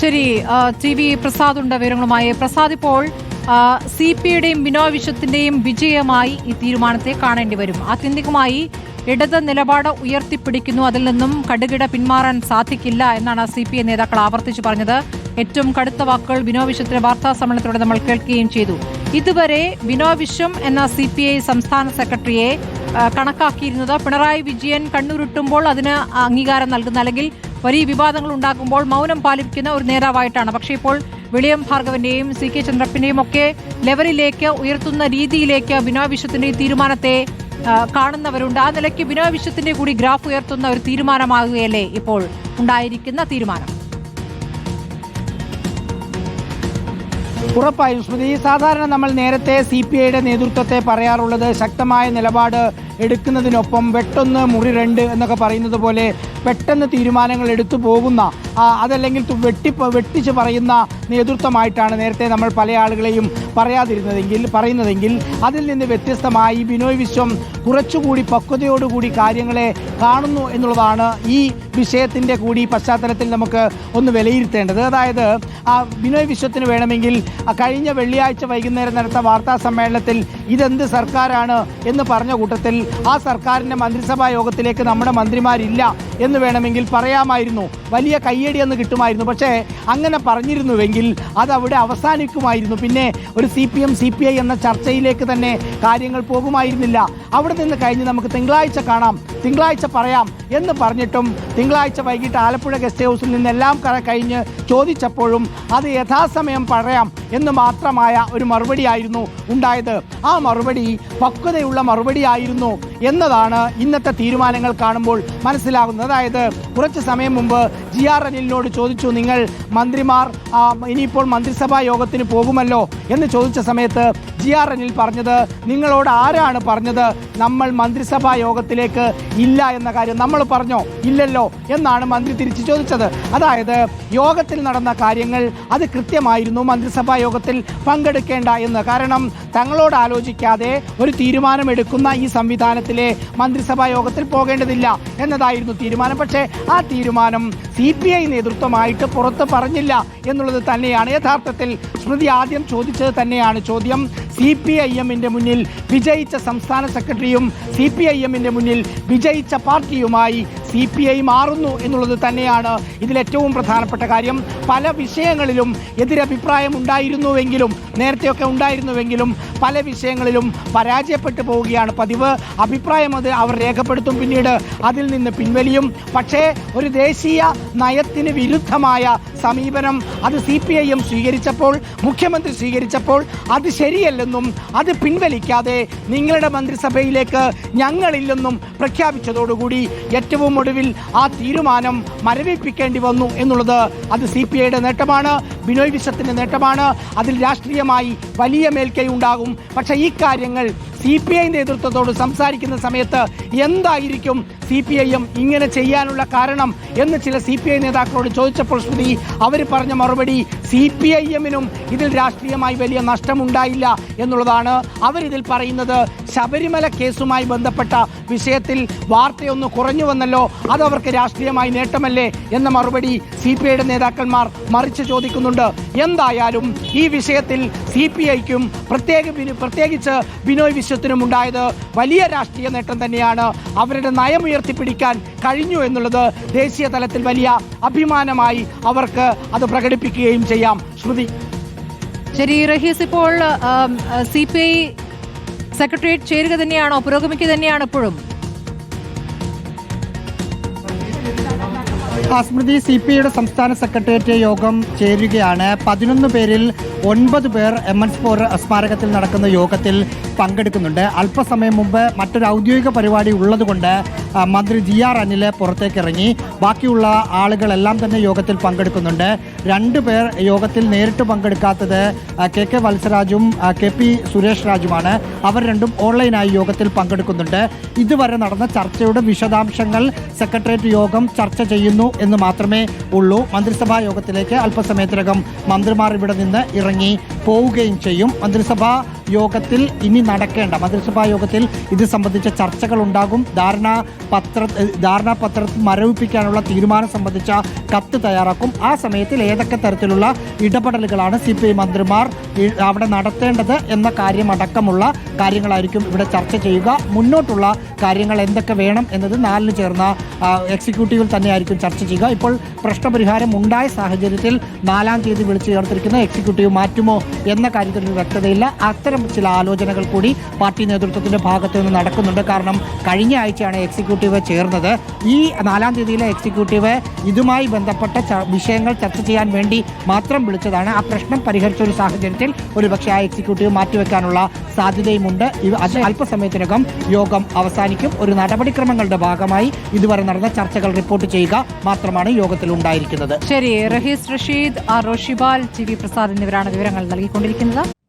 ശരി T V Prasad ഉണ്ട് വിവരങ്ങളുമായി. പ്രസാദ് ഇപ്പോൾ സി പി ഐയുടെയും ബിനോയ് വിശ്വത്തിന്റെയും വിജയമായി ഈ തീരുമാനത്തെ കാണേണ്ടി വരും. ആത്യന്തികമായി ഇടത് നിലപാട് ഉയർത്തിപ്പിടിക്കുന്നു. അതിൽ നിന്നും കടുകിട പിന്മാറാൻ സാധിക്കില്ല എന്നാണ് സി പി ഐ നേതാക്കൾ ആവർത്തിച്ചു പറഞ്ഞത്. ഏറ്റവും കടുത്ത വാക്കുകൾ ബിനോ വിശ്വത്തിന്റെ വാർത്താ സമ്മേളനത്തിലൂടെ നമ്മൾ കേൾക്കുകയും ചെയ്തു. ഇതുവരെ ബിനോ വിശ്വം എന്ന സി പി ഐ സംസ്ഥാന സെക്രട്ടറിയെ കണക്കാക്കിയിരുന്നത് പിണറായി വിജയൻ കണ്ണൂരിട്ടുമ്പോൾ അതിന് അംഗീകാരം നൽകുന്ന അല്ലെങ്കിൽ വലിയ വിവാദങ്ങൾ ഉണ്ടാകുമ്പോൾ മൗനം പാലിക്കുന്ന ഒരു നേതാവായിട്ടാണ്. പക്ഷേ ഇപ്പോൾ വിളിയം ഭാർഗവന്റെയും സി കെ ചന്ദ്രപ്പിന്റെയും ഒക്കെ ലെവലിലേക്ക് ഉയർത്തുന്ന രീതിയിലേക്ക് ബിനോയ് വിശ്വത്തിന്റെ തീരുമാനത്തെ കാണുന്നവരുണ്ട്. ആ നിലയ്ക്ക് ബിനോയ് വിശ്വത്തിന്റെ കൂടി ഗ്രാഫ് ഉയർത്തുന്ന ഒരു തീരുമാനമാകുകയല്ലേ ഇപ്പോൾ ഉണ്ടായിരിക്കുന്ന തീരുമാനം? ഉറപ്പായും സ്മൃതി സാധാരണ നമ്മൾ നേരത്തെ സി പി ഐയുടെ നേതൃത്വത്തെ പറയാറുള്ളത് ശക്തമായ നിലപാട് എടുക്കുന്നതിനൊപ്പം വെട്ടൊന്ന് മുറി രണ്ട് എന്നൊക്കെ പറയുന്നത് പോലെ പെട്ടെന്ന് തീരുമാനങ്ങൾ എടുത്തു പോകുന്ന അതല്ലെങ്കിൽ വെട്ടി വെട്ടിച്ച് പറയുന്ന നേതൃത്വമായിട്ടാണ് നേരത്തെ നമ്മൾ പല ആളുകളെയും പറയാതിരുന്നതെങ്കിൽ പറയുന്നതെങ്കിൽ അതിൽ നിന്ന് വ്യത്യസ്തമായി ബിനോയ് വിശ്വം കുറച്ചുകൂടി പക്വതയോടുകൂടി കാര്യങ്ങളെ കാണുന്നു എന്നുള്ളതാണ് ഈ വിഷയത്തിന്റെ കൂടി പശ്ചാത്തലത്തിൽ നമുക്ക് ഒന്ന് വിലയിരുത്തേണ്ടത്. അതായത് ആ ബിനോയ് വിശ്വത്തിന് വേണമെങ്കിൽ കഴിഞ്ഞ വെള്ളിയാഴ്ച വൈകുന്നേരം നടത്ത വാർത്താ സമ്മേളനത്തിൽ ഇതെന്ത് സർക്കാരാണ് എന്ന് പറഞ്ഞ കൂട്ടത്തിൽ ആ സർക്കാരിന്റെ മന്ത്രിസഭാ യോഗത്തിലേക്ക് നമ്മുടെ മന്ത്രിമാരില്ല. എന്ന് വേണമെങ്കിൽ പറയാമായിരുന്നു. വലിയ കയ്യടി എന്ന് കിട്ടുമായിരുന്നു. പക്ഷേ അങ്ങനെ പറഞ്ഞിരുന്നുവെങ്കിൽ അത് അവിടെ അവസാനിക്കുമായിരുന്നു. പിന്നെ ഒരു C P M C P I എന്ന ചർച്ചയിലേക്ക് തന്നെ കാര്യങ്ങൾ പോകുമായിരുന്നില്ല. അവിടെ നിന്ന് കഴിഞ്ഞ് നമുക്ക് തിങ്കളാഴ്ച കാണാം തിങ്കളാഴ്ച പറയാം എന്ന് പറഞ്ഞിട്ടും തിങ്കളാഴ്ച വൈകിട്ട് ആലപ്പുഴ ഗസ്റ്റ് ഹൗസിൽ നിന്നെല്ലാം കഴിഞ്ഞ് ചോദിച്ചപ്പോഴും അത് യഥാസമയം പറയാം എന്ന് മാത്രമായ ഒരു മറുപടി ആയിരുന്നു ഉണ്ടായത്. ആ മറുപടി പക്വതയുള്ള മറുപടിയായിരുന്നു എന്നതാണ് ഇന്നത്തെ തീരുമാനങ്ങൾ കാണുമ്പോൾ മനസ്സിലാകുന്നത് അതായത് കുറച്ച് സമയം മുമ്പ് ജി ആർ അനിലിനോട് ചോദിച്ചു നിങ്ങൾ മന്ത്രിമാർ ഇനിയിപ്പോൾ മന്ത്രിസഭാ യോഗത്തിന് പോകുമല്ലോ? എന്ന് ചോദിച്ച സമയത്ത് ജി ആർ അനിൽ പറഞ്ഞത് നിങ്ങളോട് ആരാണ് പറഞ്ഞത് നമ്മൾ മന്ത്രിസഭാ യോഗത്തിലേക്ക് ഇല്ല എന്ന കാര്യം നമ്മൾ പറഞ്ഞോ? ഇല്ലല്ലോ? എന്നാണ് മന്ത്രി തിരിച്ചു ചോദിച്ചത്. അതായത് യോഗത്തിൽ നടന്ന കാര്യങ്ങൾ അത് കൃത്യമായിരുന്നു മന്ത്രിസഭാ യോഗത്തിൽ പങ്കെടുക്കേണ്ട എന്ന്. കാരണം തങ്ങളോട് ആലോചിക്കാതെ ഒരു തീരുമാനമെടുക്കുന്ന ഈ സംവിധാനത്തിലെ മന്ത്രിസഭാ യോഗത്തിൽ പോകേണ്ടതില്ല എന്നതായിരുന്നു തീരുമാനം. പക്ഷേ ആ തീരുമാനം സി പി ഐ നേതൃത്വമായിട്ട് പുറത്ത് പറഞ്ഞില്ല എന്നുള്ളത് തന്നെയാണ്. യഥാർത്ഥത്തിൽ സ്മൃതി ആദ്യം ചോദിച്ചത് തന്നെയാണ് ചോദ്യം. സി പി ഐ എമ്മിന്റെ മുന്നിൽ വിജയിച്ച സംസ്ഥാന സെക്രട്ടറിയും സി പി ഐ എമ്മിന്റെ മുന്നിൽ വിജയിച്ച പാർട്ടിയുമായി സി പി ഐ മാറുന്നു എന്നുള്ളത് തന്നെയാണ് ഇതിലേറ്റവും പ്രധാനപ്പെട്ട കാര്യം. പല വിഷയങ്ങളിലും എതിരഭിപ്രായം ഉണ്ടായിരുന്നുവെങ്കിലും നേരത്തെയൊക്കെ ഉണ്ടായിരുന്നുവെങ്കിലും പല വിഷയങ്ങളിലും പരാജയപ്പെട്ടു പോവുകയാണ് പതിവ്. അഭിപ്രായം അത് അവർ രേഖപ്പെടുത്തും പിന്നീട് അതിൽ നിന്ന് പിൻവലിയും. പക്ഷേ ഒരു ദേശീയ നയത്തിന് വിരുദ്ധമായ സമീപനം അത് സി പി ഐ എം സ്വീകരിച്ചപ്പോൾ മുഖ്യമന്ത്രി സ്വീകരിച്ചപ്പോൾ അത് ശരിയല്ലെന്നും അത് പിൻവലിക്കാതെ നിങ്ങളുടെ മന്ത്രിസഭയിലേക്ക് ഞങ്ങളില്ലെന്നും പ്രഖ്യാപിച്ചതോടുകൂടി ഏറ്റവും ഒടുവിൽ ആ തീരുമാനം മരവിപ്പിക്കേണ്ടി വന്നു എന്നുള്ളത് അത് സി പി ഐയുടെ നേട്ടമാണ്. ബിനോയ് വിശ്വത്തിന്റെ നേട്ടമാണ്. അതിൽ രാഷ്ട്രീയമായി വലിയ മേൽക്കൈ ഉണ്ടാകും പക്ഷേ ഈ കാര്യങ്ങൾ സി പി ഐ നേതൃത്വത്തോട് സംസാരിക്കുന്ന സമയത്ത് എന്തായിരിക്കും സി പി ഐ എം ഇങ്ങനെ ചെയ്യാനുള്ള കാരണം എന്ന് ചില സി പി ഐ നേതാക്കളോട് ചോദിച്ചപ്പോൾ ശ്രുതി അവർ പറഞ്ഞ മറുപടി സി പി ഐ എമ്മിനും ഇതിൽ രാഷ്ട്രീയമായി വലിയ നഷ്ടമുണ്ടായില്ല എന്നുള്ളതാണ്. അവരിതിൽ പറയുന്നത് ശബരിമല കേസുമായി ബന്ധപ്പെട്ട വിഷയത്തിൽ വാർത്തയൊന്ന് കുറഞ്ഞു വന്നല്ലോ അത് അവർക്ക് രാഷ്ട്രീയമായി നേട്ടമല്ലേ എന്ന മറുപടി സി പി ഐയുടെ നേതാക്കന്മാർ മറിച്ച് ചോദിക്കുന്നുണ്ട്. എന്തായാലും ഈ വിഷയത്തിൽ സി പി ഐക്കും പ്രത്യേക പ്രത്യേകിച്ച് ബിനോയ് വിശ്വത്തിനും ഉണ്ടായത് വലിയ രാഷ്ട്രീയ നേട്ടം തന്നെയാണ്. അവരുടെ നയം ഉയർത്തിപ്പിടിക്കാൻ കഴിഞ്ഞു എന്നുള്ളത് ദേശീയ തലത്തിൽ വലിയ അഭിമാനമായി അവർക്ക് അത് പ്രകടിപ്പിക്കുകയും ചെയ്യാം. ശ്രുതി. ശരി റഹീസ് ഇപ്പോൾ സി പി ഐ സെക്രട്ടേറിയറ്റ് ചേരുക തന്നെയാണോ പുരോഗമിക്കുക തന്നെയാണ് ഇപ്പോഴും? സ്മൃതി സി പി ഐയുടെ സംസ്ഥാന സെക്രട്ടേറിയറ്റ് യോഗം ചേരുകയാണ്. പതിനൊന്ന് പേരിൽ ഒൻപത് പേർ എം എൻ സ്പോർ സ്മാരകത്തിൽ നടക്കുന്ന യോഗത്തിൽ പങ്കെടുക്കുന്നുണ്ട്. അല്പസമയം മുമ്പ് മറ്റൊരു ഔദ്യോഗിക പരിപാടി ഉള്ളതുകൊണ്ട് മന്ത്രി ജി ആർ അനിൽ പുറത്തേക്ക് ഇറങ്ങി ബാക്കിയുള്ള ആളുകളെല്ലാം തന്നെ യോഗത്തിൽ പങ്കെടുക്കുന്നുണ്ട്. രണ്ട് പേർ യോഗത്തിൽ നേരിട്ട് പങ്കെടുക്കാത്തത് കെ കെ വത്സരാജും കെ പി സുരേഷ് രാജുമാണ്. അവർ രണ്ടും ഓൺലൈനായി യോഗത്തിൽ പങ്കെടുക്കുന്നുണ്ട്. ഇതുവരെ നടന്ന ചർച്ചയുടെ വിശദാംശങ്ങൾ സെക്രട്ടേറിയറ്റ് യോഗം ചർച്ച ചെയ്യുന്നു എന്ന് മാത്രമേ ഉള്ളൂ. മന്ത്രിസഭാ യോഗത്തിലേക്ക് അല്പസമയത്തിനകം മന്ത്രിമാർ ഇവിടെ നിന്ന് ഇറങ്ങി പോവുകയും ചെയ്യും. മന്ത്രിസഭാ യോഗത്തിൽ ഇനി നടക്കേണ്ട മന്ത്രിസഭാ യോഗത്തിൽ ഇത് സംബന്ധിച്ച ചർച്ചകൾ ഉണ്ടാകും. ധാരണാപത്ര ധാരണാപത്രത്തിൽ മരവിപ്പിക്കാനുള്ള തീരുമാനം സംബന്ധിച്ച കത്ത് തയ്യാറാക്കും. ആ സമയത്തിൽ ഏതൊക്കെ തരത്തിലുള്ള ഇടപെടലുകളാണ് സി പി ഐ മന്ത്രിമാർ അവിടെ നടത്തേണ്ടത് എന്ന കാര്യമടക്കമുള്ള കാര്യങ്ങളായിരിക്കും ഇവിടെ ചർച്ച ചെയ്യുക. മുന്നോട്ടുള്ള കാര്യങ്ങൾ എന്തൊക്കെ വേണം എന്നത് നാലിന് ചേർന്ന എക്സിക്യൂട്ടീവിൽ തന്നെയായിരിക്കും ചർച്ച ചെയ്യുക. ഇപ്പോൾ പ്രശ്നപരിഹാരം ഉണ്ടായ സാഹചര്യത്തിൽ നാലാം തീയതി വിളിച്ചു ചേർത്തിരിക്കുന്ന എക്സിക്യൂട്ടീവ് മാറ്റുമോ എന്ന കാര്യത്തിൽ വ്യക്തതയില്ല. അത്തരം ചില ആലോചനകൾ കൂടി പാർട്ടി നേതൃത്വത്തിന്റെ ഭാഗത്തു നിന്ന് നടക്കുന്നുണ്ട്. കാരണം കഴിഞ്ഞ ആഴ്ചയാണ് എക്സിക്യൂട്ടീവ് ചേർന്നത്. ഈ നാലാം തീയതിയിലെ എക്സിക്യൂട്ടീവ് ഇതുമായി ബന്ധപ്പെട്ട വിഷയങ്ങൾ ചർച്ച ചെയ്യാൻ വേണ്ടി മാത്രം വിളിച്ചതാണ്. ആ പ്രശ്നം പരിഹരിച്ച ഒരു സാഹചര്യത്തിൽ ഒരുപക്ഷെ ആ എക്സിക്യൂട്ടീവ് മാറ്റിവെക്കാനുള്ള സാധ്യതയുമുണ്ട്. അത്. അല്പസമയത്തിനകം യോഗം അവസാനിക്കും. ഒരു നടപടിക്രമങ്ങളുടെ ഭാഗമായി ഇതുവരെ നടന്ന ചർച്ചകൾ റിപ്പോർട്ട് ചെയ്യുക മാത്രമാണ് യോഗത്തിൽ ഉണ്ടായിരിക്കുന്നത്. ശരി Rahees Rasheed R Roshibal T V Prasad എന്നിവരാണ് വിവരങ്ങൾ നൽകിക്കൊണ്ടിരിക്കുന്നത്.